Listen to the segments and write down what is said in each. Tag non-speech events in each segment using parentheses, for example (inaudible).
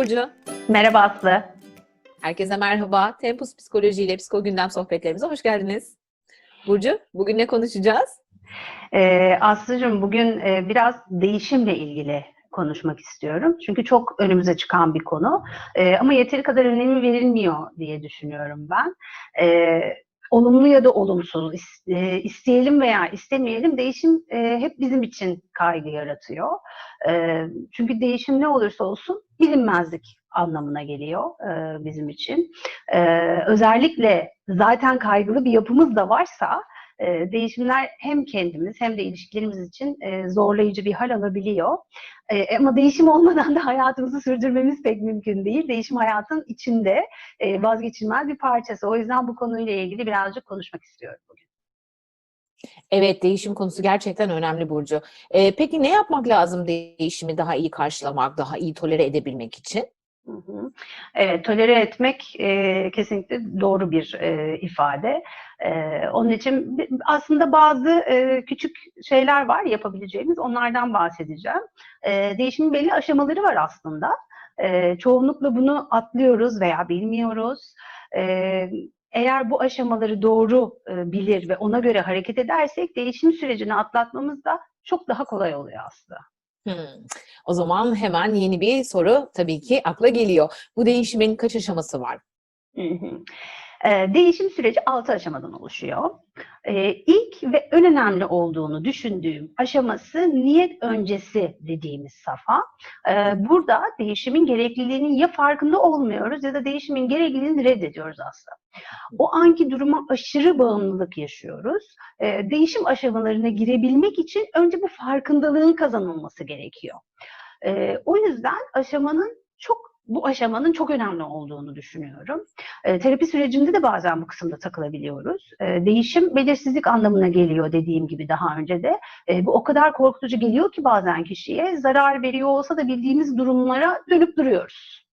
Burcu. Merhaba Aslı. Herkese merhaba. Tempus Psikoloji ile Psikogündem sohbetlerimize hoş geldiniz. Burcu, bugün ne konuşacağız? Ee, Aslı'cığım bugün e, biraz değişimle ilgili konuşmak istiyorum. Çünkü çok önümüze çıkan bir konu. Ee, ama yeteri kadar önemi verilmiyor diye düşünüyorum ben. Ee, olumlu ya da olumsuz, e, isteyelim veya istemeyelim değişim e, hep bizim için kaygı yaratıyor. E, çünkü değişim ne olursa olsun bilinmezlik anlamına geliyor bizim için. Özellikle zaten kaygılı bir yapımız da varsa e, değişimler hem kendimiz hem de ilişkilerimiz için e, zorlayıcı bir hal alabiliyor. E, ama değişim olmadan da hayatımızı sürdürmemiz pek mümkün değil. Değişim hayatın içinde vazgeçilmez bir parçası. O yüzden bu konuyla ilgili birazcık konuşmak istiyorum bugün. Evet, değişim konusu gerçekten önemli Burcu. Peki ne yapmak lazım değişimi daha iyi karşılamak, daha iyi tolere edebilmek için? Hı. Evet, tolere etmek e, kesinlikle doğru bir e, ifade. E, onun için aslında bazı e, küçük şeyler var yapabileceğimiz, onlardan bahsedeceğim. E, değişimin belli aşamaları var aslında. E, çoğunlukla bunu atlıyoruz veya bilmiyoruz. E, eğer bu aşamaları doğru e, bilir ve ona göre hareket edersek değişim sürecini atlatmamız da çok daha kolay oluyor aslında. Hmm. O zaman hemen yeni bir soru tabii ki akla geliyor. Bu değişimin kaç aşaması var? Hı hı. Ee, Değişim süreci altı aşamadan oluşuyor. Ee, İlk ve en önemli olduğunu düşündüğüm aşaması niyet öncesi dediğimiz safa. Ee, Burada değişimin gerekliliğinin ya farkında olmuyoruz ya da değişimin gerekliliğini reddediyoruz aslında. O anki duruma aşırı bağımlılık yaşıyoruz. Değişim aşamalarına girebilmek için önce bu farkındalığın kazanılması gerekiyor. O yüzden aşamanın çok bu aşamanın çok önemli olduğunu düşünüyorum. E, terapi sürecinde de bazen bu kısımda takılabiliyoruz. E, değişim belirsizlik anlamına geliyor dediğim gibi daha önce de. E, bu o kadar korkutucu geliyor ki bazen kişiye zarar veriyor olsa da bildiğimiz durumlara dönüp duruyoruz.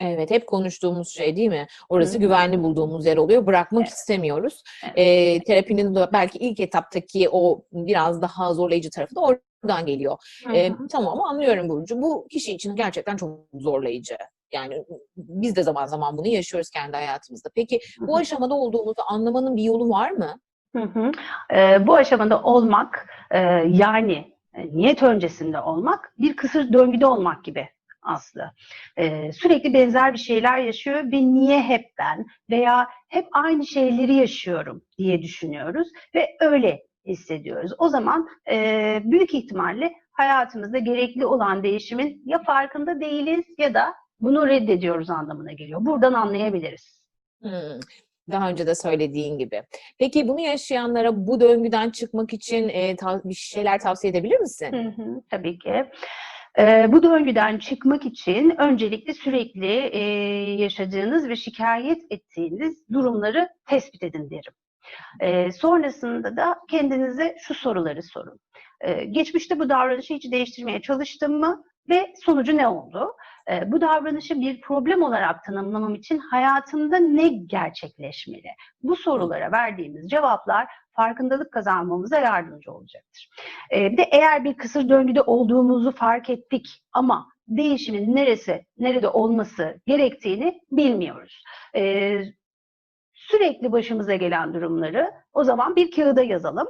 Evet, hep konuştuğumuz şey değil mi? Orası Hı hı. güvenli bulduğumuz yer oluyor. Bırakmak istemiyoruz. Evet. Ee, terapinin belki ilk etaptaki o biraz daha zorlayıcı tarafı da oradan geliyor. Ee, tamam anlıyorum Burcu. Bu kişi için gerçekten çok zorlayıcı. Yani biz de zaman zaman bunu yaşıyoruz kendi hayatımızda. Peki bu aşamada olduğumuzu anlamanın bir yolu var mı? Hı hı. Ee, bu aşamada olmak e, yani e, niyet öncesinde olmak bir kısır döngüde olmak gibi aslında. Ee, sürekli benzer bir şeyler yaşıyor ve niye hep ben veya hep aynı şeyleri yaşıyorum diye düşünüyoruz ve öyle hissediyoruz. O zaman e, büyük ihtimalle hayatımızda gerekli olan değişimin ya farkında değiliz ya da bunu reddediyoruz anlamına geliyor. Buradan anlayabiliriz. Hmm, Daha önce de söylediğin gibi. Peki bunu yaşayanlara bu döngüden çıkmak için e, bir şeyler tavsiye edebilir misin? Hı hı, tabii ki. Ee, bu döngüden çıkmak için öncelikle sürekli e, yaşadığınız ve şikayet ettiğiniz durumları tespit edin derim. Ee, sonrasında da kendinize şu soruları sorun. Ee, geçmişte bu davranışı hiç değiştirmeye çalıştım mı ve sonucu ne oldu? Ee, bu davranışı bir problem olarak tanımlamam için hayatımda ne gerçekleşmeli? Bu sorulara verdiğimiz cevaplar farkındalık kazanmamıza yardımcı olacaktır. Ee, bir de eğer bir kısır döngüde olduğumuzu fark ettik ama değişimin neresi, nerede olması gerektiğini bilmiyoruz. Ee, sürekli başımıza gelen durumları o zaman bir kağıda yazalım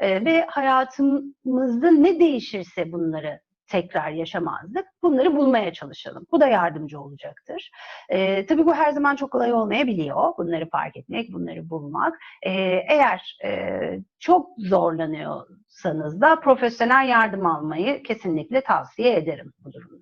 Ee, ve hayatımızda ne değişirse bunları tekrar yaşamazdık. Bunları bulmaya çalışalım. Bu da yardımcı olacaktır. Ee, tabii bu her zaman çok kolay olmayabiliyor. Bunları fark etmek, bunları bulmak. Ee, eğer e, çok zorlanıyorsanız da profesyonel yardım almayı kesinlikle tavsiye ederim bu durumda.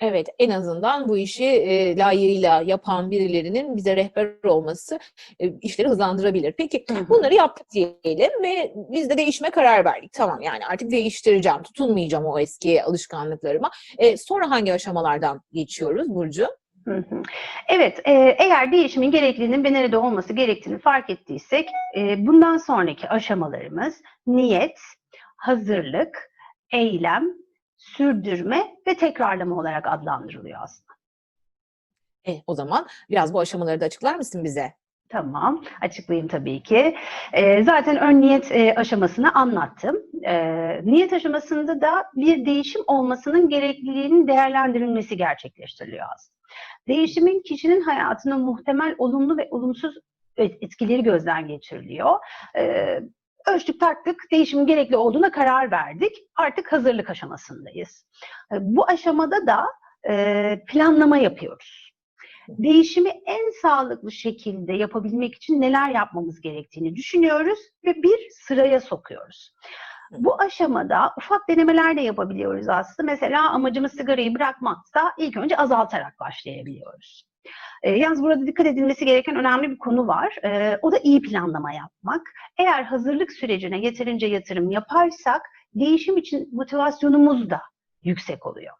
Evet, en azından bu işi e, layığıyla yapan birilerinin bize rehber olması e, işleri hızlandırabilir. Peki bunları yaptık diyelim ve biz de değişime karar verdik. Tamam yani artık değiştireceğim, tutunmayacağım o eski alışkanlıklarıma. E, sonra hangi aşamalardan geçiyoruz Burcu? Evet, e, eğer değişimin gerekliliğinin ve nerede olması gerektiğini fark ettiysek, e, bundan sonraki aşamalarımız niyet, hazırlık, eylem, sürdürme ve tekrarlama olarak adlandırılıyor aslında. E, o zaman biraz bu aşamaları da açıklar mısın bize? Tamam, açıklayayım tabii ki. Ee, zaten ön niyet e, aşamasını anlattım. Ee, niyet aşamasında da bir değişim olmasının gerekliliğinin değerlendirilmesi gerçekleştiriliyor aslında. Değişimin kişinin hayatına muhtemel olumlu ve olumsuz et- etkileri gözden geçiriliyor. Ee, ölçtük tarttık, değişimin gerekli olduğuna karar verdik. Artık hazırlık aşamasındayız. Ee, bu aşamada da e, planlama yapıyoruz değişimi en sağlıklı şekilde yapabilmek için neler yapmamız gerektiğini düşünüyoruz ve bir sıraya sokuyoruz. Bu aşamada ufak denemeler de yapabiliyoruz aslında. Mesela amacımız sigarayı bırakmaksa ilk önce azaltarak başlayabiliyoruz. E, yalnız burada dikkat edilmesi gereken önemli bir konu var. E, o da iyi planlama yapmak. Eğer hazırlık sürecine yeterince yatırım yaparsak değişim için motivasyonumuz da yüksek oluyor.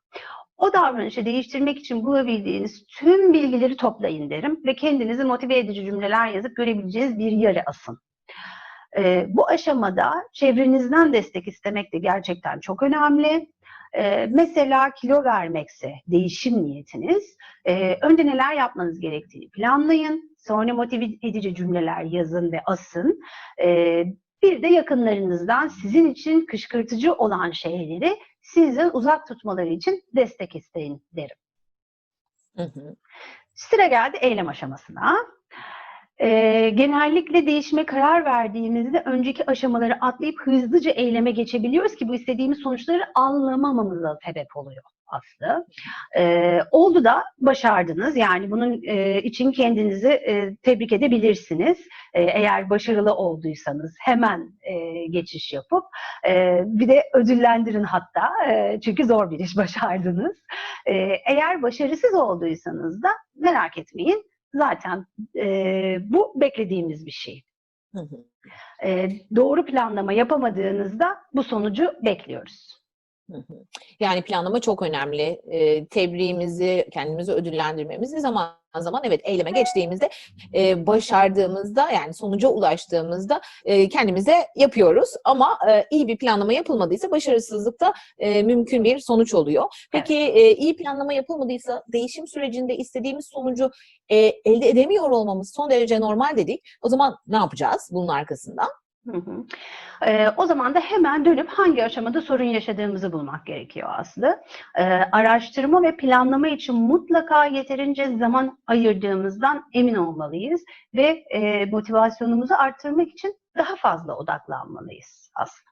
O davranışı değiştirmek için bulabildiğiniz tüm bilgileri toplayın derim ve kendinizi motive edici cümleler yazıp görebileceğiniz bir yere asın. Ee, bu aşamada çevrenizden destek istemek de gerçekten çok önemli. Ee, mesela kilo vermekse değişim niyetiniz, e, önce neler yapmanız gerektiğini planlayın, sonra motive edici cümleler yazın ve asın. Ee, bir de yakınlarınızdan sizin için kışkırtıcı olan şeyleri sizden uzak tutmaları için destek isteyin derim. Hı hı. Sıra geldi eylem aşamasına. Ee, genellikle değişime karar verdiğimizde önceki aşamaları atlayıp hızlıca eyleme geçebiliyoruz ki bu istediğimiz sonuçları anlamamamıza sebep oluyor Aslı. Ee, oldu da başardınız. Yani bunun e, için kendinizi e, tebrik edebilirsiniz. E, eğer başarılı olduysanız hemen e, geçiş yapıp e, bir de ödüllendirin hatta. E, çünkü zor bir iş başardınız. E, eğer başarısız olduysanız da merak etmeyin. Zaten e, bu beklediğimiz bir şey. Hı hı. E, doğru planlama yapamadığınızda bu sonucu bekliyoruz. Yani planlama çok önemli. Ee, tebriğimizi, kendimizi ödüllendirmemizi zaman zaman evet eyleme geçtiğimizde e, başardığımızda yani sonuca ulaştığımızda e, kendimize yapıyoruz ama e, iyi bir planlama yapılmadıysa başarısızlıkta e, mümkün bir sonuç oluyor. Peki e, iyi planlama yapılmadıysa değişim sürecinde istediğimiz sonucu e, elde edemiyor olmamız son derece normal dedik. O zaman ne yapacağız bunun arkasında? Hı hı. Ee, o zaman da hemen dönüp hangi aşamada sorun yaşadığımızı bulmak gerekiyor Aslı. Ee, araştırma ve planlama için mutlaka yeterince zaman ayırdığımızdan emin olmalıyız ve e, motivasyonumuzu arttırmak için daha fazla odaklanmalıyız Aslı.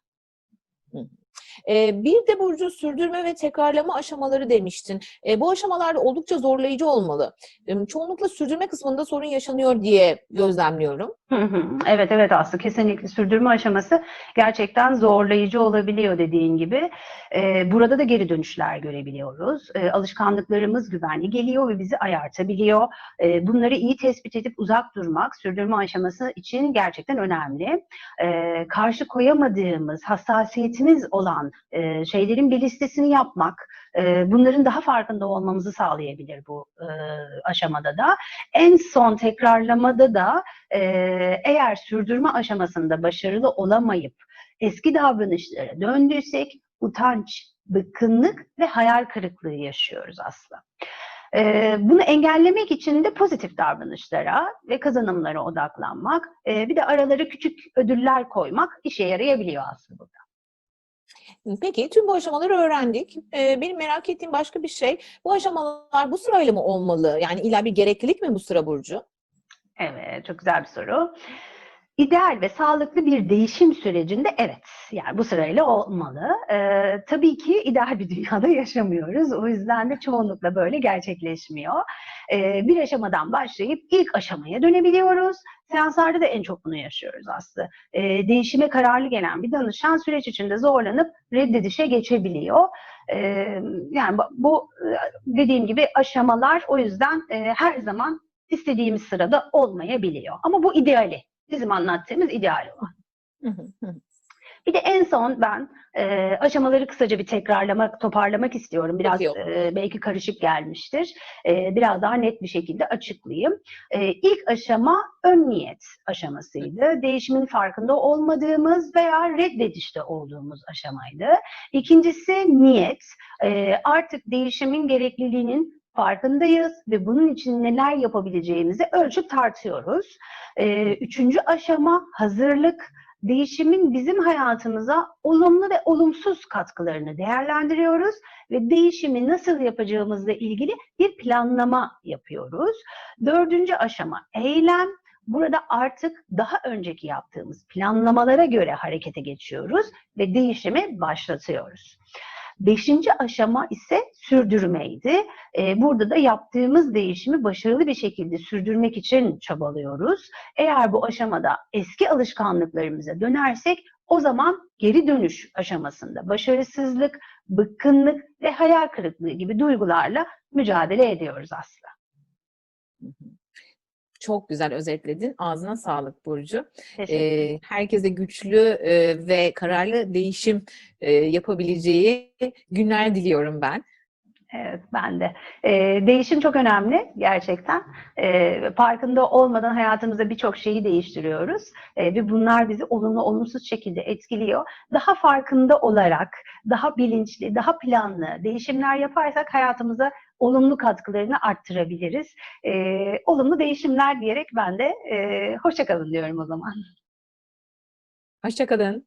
Ee, bir de Burcu sürdürme ve tekrarlama aşamaları demiştin. Ee, bu aşamalarda oldukça zorlayıcı olmalı. Ee, çoğunlukla sürdürme kısmında sorun yaşanıyor diye gözlemliyorum. Evet evet Aslı kesinlikle sürdürme aşaması gerçekten zorlayıcı olabiliyor dediğin gibi. Ee, burada da geri dönüşler görebiliyoruz. Ee, alışkanlıklarımız güvenli geliyor ve bizi ayartabiliyor. Ee, bunları iyi tespit edip uzak durmak sürdürme aşaması için gerçekten önemli. Ee, karşı koyamadığımız, hassasiyetimiz olan e, şeylerin bir listesini yapmak, e, bunların daha farkında olmamızı sağlayabilir bu e, aşamada da. En son tekrarlamada da e, eğer sürdürme aşamasında başarılı olamayıp eski davranışlara döndüysek utanç, bıkkınlık ve hayal kırıklığı yaşıyoruz aslında. Ee, bunu engellemek için de pozitif davranışlara ve kazanımlara odaklanmak, e, bir de aralara küçük ödüller koymak işe yarayabiliyor aslında burada. Peki tüm bu aşamaları öğrendik. Ee, benim merak ettiğim başka bir şey. Bu aşamalar bu sırayla mı olmalı? Yani illa bir gereklilik mi bu sıra Burcu? Evet, çok güzel bir soru. İdeal ve sağlıklı bir değişim sürecinde evet, yani bu sırayla olmalı. Ee, tabii ki ideal bir dünyada (laughs) yaşamıyoruz. O yüzden de çoğunlukla böyle gerçekleşmiyor. Ee, bir aşamadan başlayıp ilk aşamaya dönebiliyoruz. Seanslarda da en çok bunu yaşıyoruz aslında. Ee, değişime kararlı gelen bir danışan süreç içinde zorlanıp reddedişe geçebiliyor. Ee, yani bu- e, dediğim gibi aşamalar o yüzden e, her zaman istediğimiz sırada olmayabiliyor. Ama bu ideali. Bizim anlattığımız ideal olan. Bir de en son ben e, aşamaları kısaca bir tekrarlamak, toparlamak istiyorum. Biraz e, belki karışık gelmiştir. E, biraz daha net bir şekilde açıklayayım. E, ilk aşama ön niyet aşamasıydı. Değişimin farkında olmadığımız veya reddedişte olduğumuz aşamaydı. İkincisi niyet. E, artık değişimin gerekliliğinin farkındayız ve bunun için neler yapabileceğimizi ölçüp tartıyoruz. Ee, üçüncü aşama hazırlık. Değişimin bizim hayatımıza olumlu ve olumsuz katkılarını değerlendiriyoruz ve değişimi nasıl yapacağımızla ilgili bir planlama yapıyoruz. Dördüncü aşama eylem. Burada artık daha önceki yaptığımız planlamalara göre harekete geçiyoruz ve değişimi başlatıyoruz. Beşinci aşama ise sürdürmeydi. Ee, burada da yaptığımız değişimi başarılı bir şekilde sürdürmek için çabalıyoruz. Eğer bu aşamada eski alışkanlıklarımıza dönersek o zaman geri dönüş aşamasında başarısızlık, bıkkınlık ve hayal kırıklığı gibi duygularla mücadele ediyoruz aslında. Çok güzel özetledin. Ağzına sağlık Burcu. Ee, herkese güçlü e, ve kararlı değişim e, yapabileceği günler diliyorum ben. Evet, ben de. Ee, değişim çok önemli gerçekten. Ee, farkında olmadan hayatımızda birçok şeyi değiştiriyoruz Ee, ve bunlar bizi olumlu olumsuz şekilde etkiliyor. Daha farkında olarak, daha bilinçli, daha planlı değişimler yaparsak hayatımıza olumlu katkılarını arttırabiliriz. Ee, olumlu değişimler diyerek ben de e, hoşça kalın diyorum o zaman. Hoşçakalın.